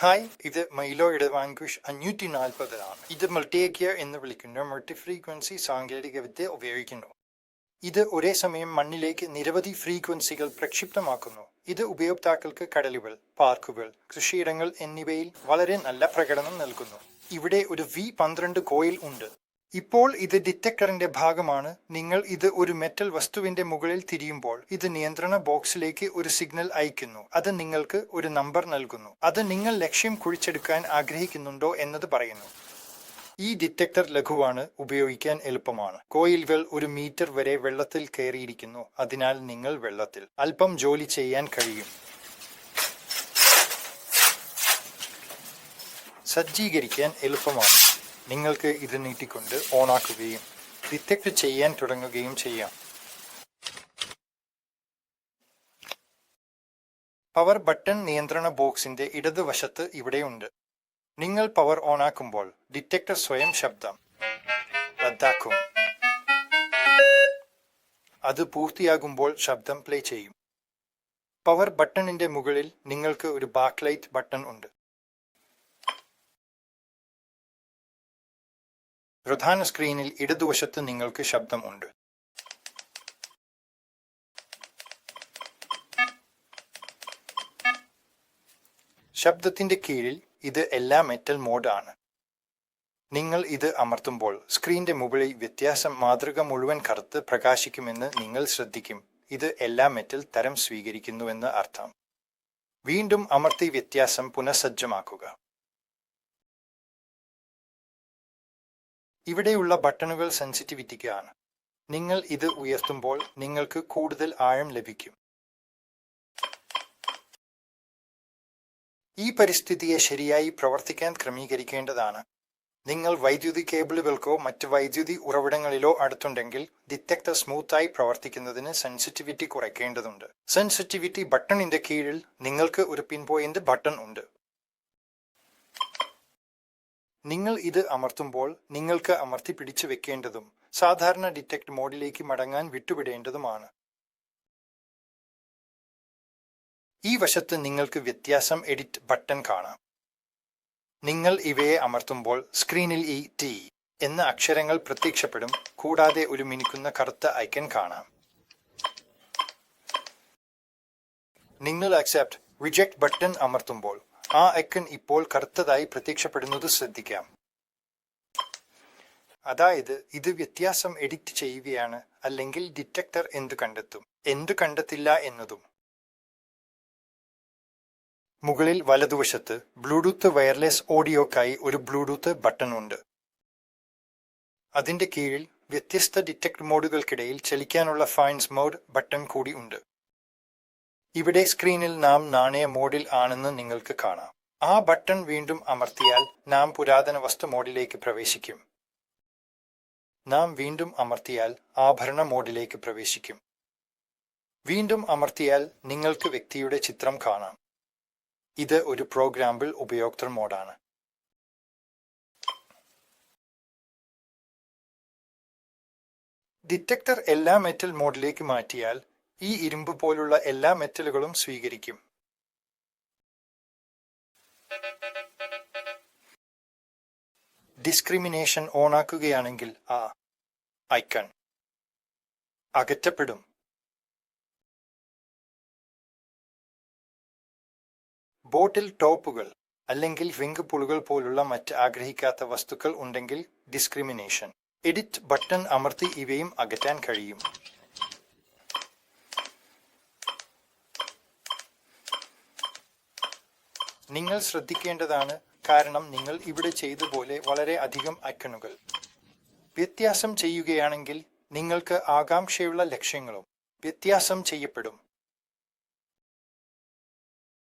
Hi ഇത് മൈലോയുടെ വാങ്കുഷ് അഞ്ഞൂറ്റി നാൽപ്പതാണ് ഇത് മൾട്ടിയേക്കിയ എന്ന് വിളിക്കുന്ന. മൾട്ടി ഫ്രീക്വൻസി സാങ്കേതികവിദ്യ ഉപയോഗിക്കുന്നു. ഇത് ഒരേ സമയം മണ്ണിലേക്ക് നിരവധി ഫ്രീക്വൻസികൾ പ്രക്ഷിപ്തമാക്കുന്നു. ഇത് ഉപയോക്താക്കൾക്ക് കടലുകൾ പാർക്കുകൾ കൃഷിയിടങ്ങൾ എന്നിവയിൽ വളരെ നല്ല പ്രകടനം നൽകുന്നു. ഇവിടെ ഒരു വി പന്ത്രണ്ട് കോയിൽ ഉണ്ട്. ഇപ്പോൾ ഇത് ഡിറ്റക്ടറിന്റെ ഭാഗമാണ്. നിങ്ങൾ ഇത് ഒരു മെറ്റൽ വസ്തുവിന്റെ മുകളിൽ തിരിയുമ്പോൾ ഇത് നിയന്ത്രണ ബോക്സിലേക്ക് ഒരു സിഗ്നൽ അയക്കുന്നു അത് നിങ്ങൾക്ക് ഒരു നമ്പർ നൽകുന്നു. അത് നിങ്ങൾ ലക്ഷ്യം കുഴിച്ചെടുക്കാൻ ആഗ്രഹിക്കുന്നുണ്ടോ എന്നത് പറയുന്നു. ഈ ഡിറ്റക്ടർ ലഘുവാണ് ഉപയോഗിക്കാൻ എളുപ്പമാണ്. കോയിലുകൾ ഒരു മീറ്റർ വരെ വെള്ളത്തിൽ കയറിയിരിക്കുന്നു. അതിനാൽ നിങ്ങൾ വെള്ളത്തിൽ അല്പം ജോലി ചെയ്യാൻ കഴിയും. സജ്ജീകരിക്കാൻ എളുപ്പമാണ്. നിങ്ങൾക്ക് ഇത് നീട്ടിക്കൊണ്ട് ഓണാക്കുകയും ഡിറ്റക്ട് ചെയ്യാൻ തുടങ്ങുകയും ചെയ്യാം. പവർ ബട്ടൺ നിയന്ത്രണ ബോക്സിന്റെ ഇടതുവശത്ത് ഇവിടെയുണ്ട്. നിങ്ങൾ പവർ ഓണാക്കുമ്പോൾ ഡിറ്റക്ടർ സ്വയം ശബ്ദം റദ്ദാക്കും. അത് പൂർത്തിയാകുമ്പോൾ ശബ്ദം പ്ലേ ചെയ്യും. പവർ ബട്ടണിന്റെ മുകളിൽ നിങ്ങൾക്ക് ഒരു ബാക്ക് ലൈറ്റ് ബട്ടൺ ഉണ്ട്. പ്രധാന സ്ക്രീനിൽ ഇടതുവശത്ത് നിങ്ങൾക്ക് ശബ്ദം ഉണ്ട്. ശബ്ദത്തിന്റെ കീഴിൽ ഇത് എല്ലാ മെറ്റൽ മോഡ് ആണ്. നിങ്ങൾ ഇത് അമർത്തുമ്പോൾ സ്ക്രീന്റെ മുകളിൽ വ്യത്യാസം മാതൃക മുഴുവൻ കറുത്ത് പ്രകാശിക്കുമെന്ന് നിങ്ങൾ ശ്രദ്ധിക്കും. ഇത് എല്ലാ മെറ്റൽ തരം സ്വീകരിക്കുന്നുവെന്ന് അർത്ഥം. വീണ്ടും അമർത്തി വ്യത്യാസം പുനഃസജ്ജമാക്കുക. ഇവിടെയുള്ള ബട്ടണുകൾ സെൻസിറ്റിവിറ്റിക്കാണ്. നിങ്ങൾ ഇത് ഉയർത്തുമ്പോൾ നിങ്ങൾക്ക് കൂടുതൽ ആഴം ലഭിക്കും. ഈ പരിസ്ഥിതിയെ ശരിയായി പ്രവർത്തിക്കാൻ ക്രമീകരിക്കേണ്ടതാണ്. നിങ്ങൾ വൈദ്യുതി കേബിളുകൾക്കോ മറ്റ് വൈദ്യുതി ഉറവിടങ്ങളിലോ അടുത്തുണ്ടെങ്കിൽ ഡിറ്റക്ടർ സ്മൂത്തായി പ്രവർത്തിക്കുന്നതിന് സെൻസിറ്റിവിറ്റി കുറയ്ക്കേണ്ടതുണ്ട്. സെൻസിറ്റിവിറ്റി ബട്ടണിന്റെ കീഴിൽ നിങ്ങൾക്ക് ഒരു പിൻ പോയിന്റ് ബട്ടൺ ഉണ്ട്. നിങ്ങൾ ഇത് അമർത്തുമ്പോൾ നിങ്ങൾക്ക് അമർത്തി പിടിച്ചു വെക്കേണ്ടതും സാധാരണ ഡിറ്റക്ട് മോഡിലേക്ക് മടങ്ങാൻ വിട്ടുവിടേണ്ടതുമാണ്. ഈ വശത്ത് നിങ്ങൾക്ക് വ്യത്യാസം എഡിറ്റ് ബട്ടൺ കാണാം. നിങ്ങൾ ഇവയെ അമർത്തുമ്പോൾ സ്ക്രീനിൽ ഈ ടി എന്ന അക്ഷരങ്ങൾ പ്രത്യക്ഷപ്പെടും കൂടാതെ ഒരു മിനിക്കുന്ന കറുത്ത ഐക്കൺ കാണാം. നിങ്ങൾ അക്സെപ്റ്റ് റിജക്ട് ബട്ടൺ അമർത്തുമ്പോൾ ആ ഐക്കൺ ഇപ്പോൾ കറുത്തതായി പ്രത്യക്ഷപ്പെടുന്നത് ശ്രദ്ധിക്കാം. അതായത് ഇത് വ്യത്യാസം എഡിറ്റ് ചെയ്യുകയാണ് അല്ലെങ്കിൽ ഡിറ്റക്ടർ എന്തു കണ്ടെത്തും എന്തു കണ്ടെത്തില്ല എന്നതും. മുകളിൽ വലതുവശത്ത് ബ്ലൂടൂത്ത് വയർലെസ് ഓഡിയോക്കായി ഒരു ബ്ലൂടൂത്ത് ബട്ടൺ ഉണ്ട് അതിന്റെ കീഴിൽ വ്യത്യസ്ത ഡിറ്റക്ട് മോഡുകൾക്കിടയിൽ ചലിക്കാനുള്ള ഫൈൻസ് മോഡ് ബട്ടൺ കൂടി ഉണ്ട്. ഇവിടെ സ്ക്രീനിൽ നാം നാണയ മോഡിൽ ആണെന്ന് നിങ്ങൾക്ക് കാണാം. ആ ബട്ടൺ വീണ്ടും അമർത്തിയാൽ നാം പുരാതന വസ്തു മോഡിലേക്ക് പ്രവേശിക്കും. നാം വീണ്ടും അമർത്തിയാൽ ആഭരണ മോഡിലേക്ക് പ്രവേശിക്കും. വീണ്ടും അമർത്തിയാൽ നിങ്ങൾക്ക് വ്യക്തിയുടെ ചിത്രം കാണാം. ഇത് ഒരു പ്രോഗ്രാമ്പിൾ ഉപയോക്തൃ മോഡാണ്. ഡിറ്റക്ടർ എല്ലാ മെറ്റൽ മോഡിലേക്ക് മാറ്റിയാൽ ഈ ഇരുമ്പ് പോലുള്ള എല്ലാ മെറ്റലുകളും സ്വീകരിക്കും. ഡിസ്ക്രിമിനേഷൻ ഓണാക്കുകയാണെങ്കിൽ ആ ഐക്കൺ അകറ്റപ്പെടും. ബോട്ടിൽ ടോപ്പുകൾ അല്ലെങ്കിൽ വിങ്ക് പുളുകൾ പോലുള്ള മറ്റ് ആഗ്രഹിക്കാത്ത വസ്തുക്കൾ ഉണ്ടെങ്കിൽ ഡിസ്ക്രിമിനേഷൻ. എഡിറ്റ് ബട്ടൺ അമർത്തി ഇവയും അകറ്റാൻ കഴിയും. നിങ്ങൾ ശ്രദ്ധിക്കേണ്ടതാണ് കാരണം നിങ്ങൾ ഇവിടെ ചെയ്ത പോലെ വളരെ അധികം ഐക്കണുകൾ വ്യത്യാസം ചെയ്യുകയാണെങ്കിൽ നിങ്ങൾക്ക് ആകാംക്ഷയുള്ള ലക്ഷ്യങ്ങളും വ്യത്യാസം ചെയ്യപ്പെടും.